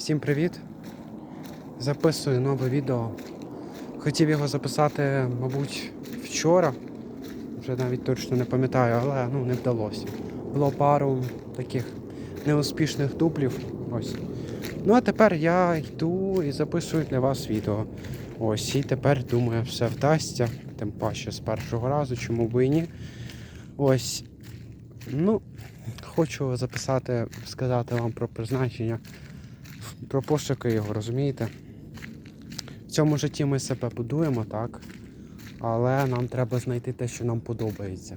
Всім привіт! Записую нове відео. Хотів його записати, мабуть, вчора. Вже навіть точно не пам'ятаю, але ну, не вдалося. Було пару таких неуспішних дублів. Ось. Ну а тепер я йду і записую для вас відео. Ось, і тепер думаю, все вдасться. Тим паче з першого разу, чому б і ні. Ось. Ну, хочу записати, сказати вам про призначення про пошуки його, розумієте? В цьому житті ми себе будуємо, так? Але нам треба знайти те, що нам подобається.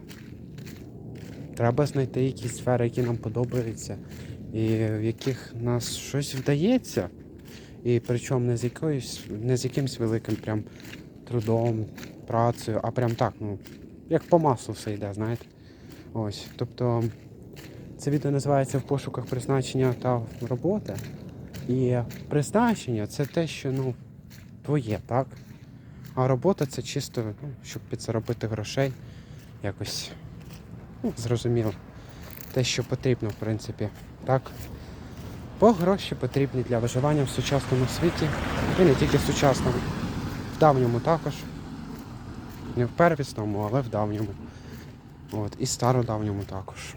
Треба знайти якісь сфери, які нам подобаються, і в яких нас щось вдається. І причому не з якоюсь, не з якимось великим прям трудом, працею, а прям так, ну, як по маслу все йде, знаєте. Ось. Тобто це відео називається В пошуках призначення та роботи. І призначення це те, що ну, твоє, так? А робота це чисто, ну, щоб підзаробити грошей. Якось ну, зрозуміло. Те, що потрібно, в принципі. Так? Бо гроші потрібні для виживання в сучасному світі. І не тільки в сучасному, в давньому також. Не в первісному, але в давньому. От, і стародавньому також.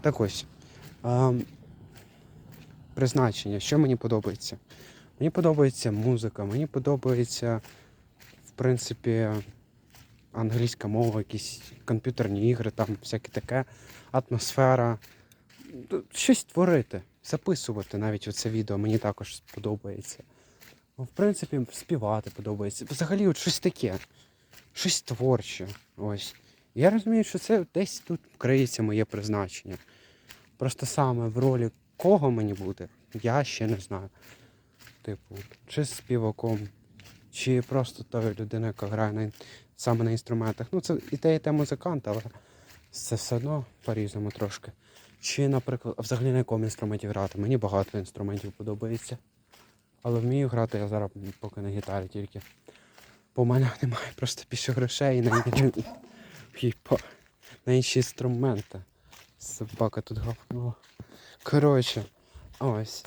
Так ось. ем, призначення, що мені подобається. Мені подобається музика, мені подобається, в принципі, англійська мова, якісь комп'ютерні ігри, там всяке таке, атмосфера. Щось творити, записувати навіть оце відео мені також подобається. Ну, В принципі, співати подобається. Взагалі, от щось таке, щось творче. Ось. Я розумію, що це десь тут криється моє призначення. Просто саме в ролі кого мені бути, я ще не знаю. Типу, чи співаком, чи просто тою людиною, яка грає на, саме на інструментах. Ну, це і те, і те музикант, але це все одно по-різному трошки. Чи, наприклад, взагалі на якому інструменті грати. Мені багато інструментів подобається. Але вмію грати я зараз поки на гітарі тільки. Бо в мене немає просто більше грошей на, інші- на інші інструменти. Собака тут гавкнула. Коротше, ось.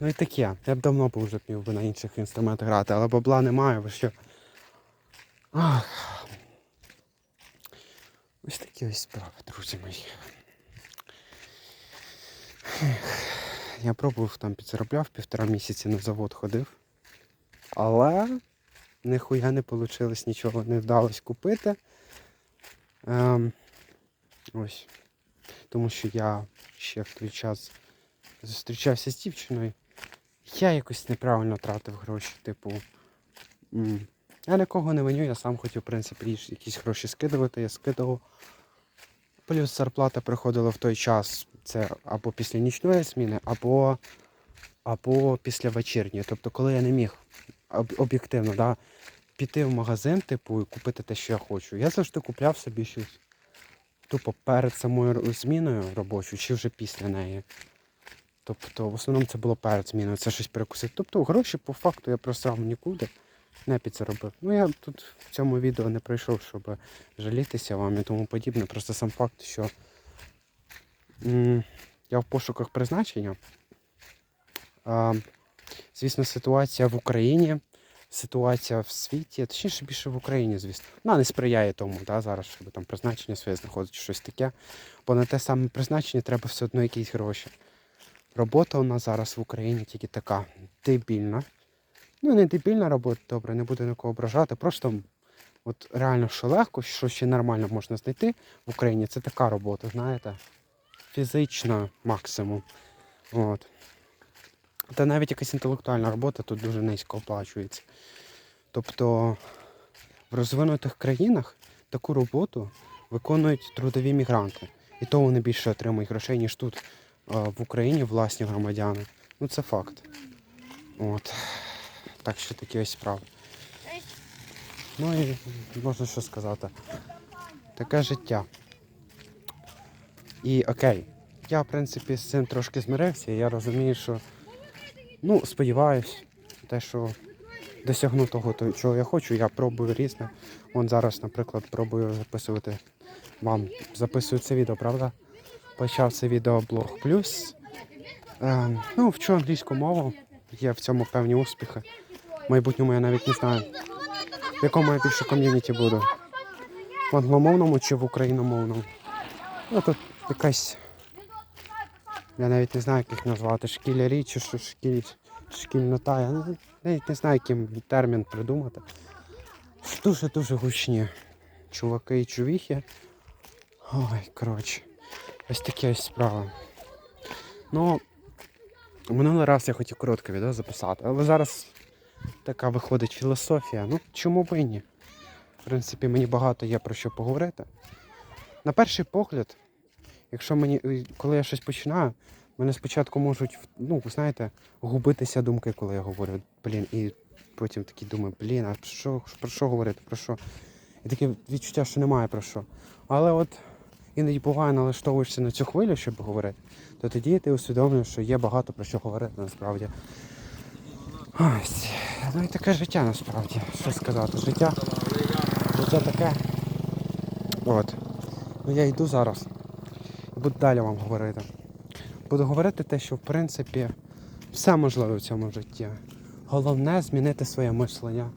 Ну і таке. Я б давно б вже міг би на інших інструментах грати, але бабла немає, бо що. Ах. Ось такі ось справи, друзі мої. Я пробував там підзаробляв, півтора місяці на завод ходив. Але ніхуя не вийшло, нічого не вдалося купити. Ем, ось. Тому що я ще в той час зустрічався з дівчиною. Я якось неправильно тратив гроші. Типу. Я нікого не виню, я сам хотів, в принципі, якісь гроші скидувати, я скидував. Плюс зарплата приходила в той час. Це або після нічної зміни, або, або після вечірньої. Тобто, коли я не міг об- об'єктивно да, піти в магазин, типу, і купити те, що я хочу. Я завжди купляв собі щось тупо перед самою зміною робочою, чи вже після неї. Тобто, в основному це було перед зміною, це щось перекусити. Тобто гроші по факту я просрав нікуди, не підзаробив. Ну я тут в цьому відео не прийшов, щоб жалітися вам і тому подібне. Просто сам факт, що я в пошуках призначення. А, звісно, ситуація в Україні, ситуація в світі, точніше більше в Україні, звісно. Вона не сприяє тому, да, зараз, щоб там призначення своє знаходити, щось таке. Бо на те саме призначення треба все одно якісь гроші. Робота у нас зараз в Україні тільки така дебільна. Ну, не дебільна робота, добре, не буду нікого ображати. Просто от реально, що легко, що ще нормально можна знайти в Україні, це така робота, знаєте. Фізична максимум. От. Та навіть якась інтелектуальна робота тут дуже низько оплачується. Тобто в розвинутих країнах таку роботу виконують трудові мігранти. І то вони більше отримують грошей, ніж тут е, в Україні власні громадяни. Ну це факт. От. Так що такі ось справи. Ну і можна що сказати. Таке життя. І окей. Я, в принципі, з цим трошки змирився, і я розумію, що ну, сподіваюсь, те, що досягну того, чого я хочу, я пробую різне. Вон зараз, наприклад, пробую записувати вам. Записую це відео, правда? Почав це відеоблог плюс. Е, ну, вчу англійську мову, є в цьому певні успіхи. В майбутньому я навіть не знаю, в якому я більше ком'юніті буду. В англомовному чи в україномовному. Ну тут якась. Я навіть не знаю, як їх назвати. Шкілярі чи шкіль, шкільнота. Я навіть не знаю, яким термін придумати. Дуже-дуже гучні чуваки і чувіхи. Ой, коротше. Ось такі ось справи. Ну, минулий раз я хотів коротке відео записати, але зараз така виходить філософія. Ну, чому б і ні? В принципі, мені багато є про що поговорити. На перший погляд, якщо мені, е, коли я щось починаю, мене спочатку можуть, ну, знаєте, губитися думки, коли я говорю. Блін, і потім такий думаю, блін, а що, про що говорити, про що? І таке відчуття, що немає про що. Але от іноді буває, налаштовуєшся на цю хвилю, щоб говорити, то тоді ти усвідомлюєш, що є багато про що говорити насправді. Ось. Ну і таке життя насправді. Що сказати? Життя. Життя таке. От. Ну я йду зараз. Буду далі вам говорити. Буду говорити те, що в принципі все можливе в цьому житті. Головне змінити своє мислення.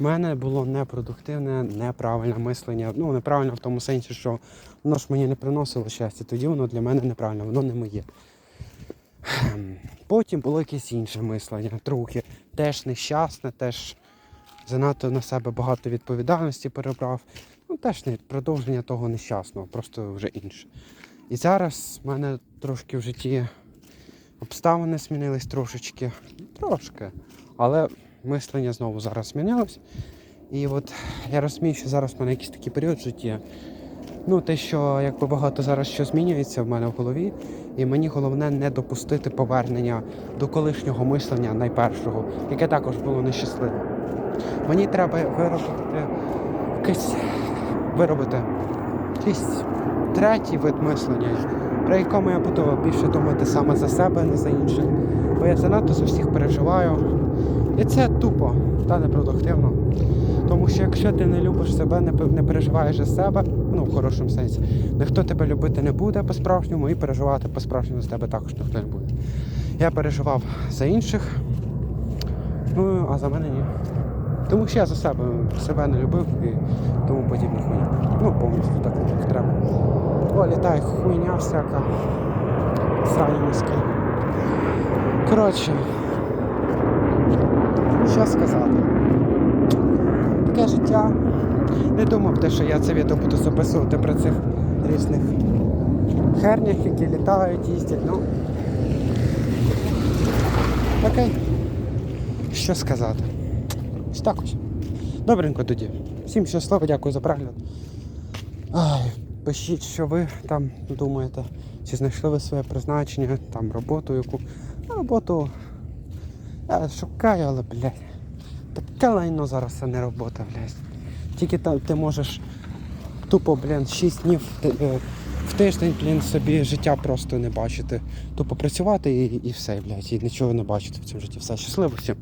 У мене було непродуктивне, неправильне мислення. Ну, неправильно в тому сенсі, що воно ж мені не приносило щастя, тоді воно для мене неправильно, воно не моє. Потім було якесь інше мислення, трохи теж нещасне, теж занадто на себе багато відповідальності перебрав. Ну, теж не продовження того нещасного, просто вже інше. І зараз в мене трошки в житті обставини змінились трошечки. Трошки. Але мислення знову зараз змінилось. І от я розумію, що зараз в мене якийсь такий період в житті. Ну, те, що якби багато зараз що змінюється в мене в голові, і мені головне не допустити повернення до колишнього мислення найпершого, яке також було нещасливе. Мені треба виробити якийсь виробити якийсь третій вид мислення, про якому я буду більше думати саме за себе, не за інших. Бо я занадто за всіх переживаю. І це тупо та непродуктивно. Тому що якщо ти не любиш себе, не, не переживаєш за себе, ну в хорошому сенсі, ніхто тебе любити не буде по-справжньому і переживати по-справжньому за тебе також ніхто не буде. Я переживав за інших, ну а за мене ні. Тому що я за себе себе не любив і тому подібне хуйня. Ну, повністю так як треба. О, літає хуйня всяка. Срані миски. Коротше. Що сказати? Таке життя. Не думав те, що я це відео буду записувати про цих різних хернях, які літають, їздять. Ну. Окей. Що сказати? Ось так ось. Добренько тоді. Всім щасливо, дякую за перегляд. Ай, пишіть, що ви там думаєте. Чи знайшли ви своє призначення, там роботу яку. Ну, Роботу я шукаю, але, блядь. Таке лайно зараз це не робота, блядь. Тільки та, ти можеш тупо, блін, 6 днів е, в тиждень, блін, собі життя просто не бачити. Тупо працювати і, і все, блядь, і нічого не бачити в цьому житті. Все, щасливо всім.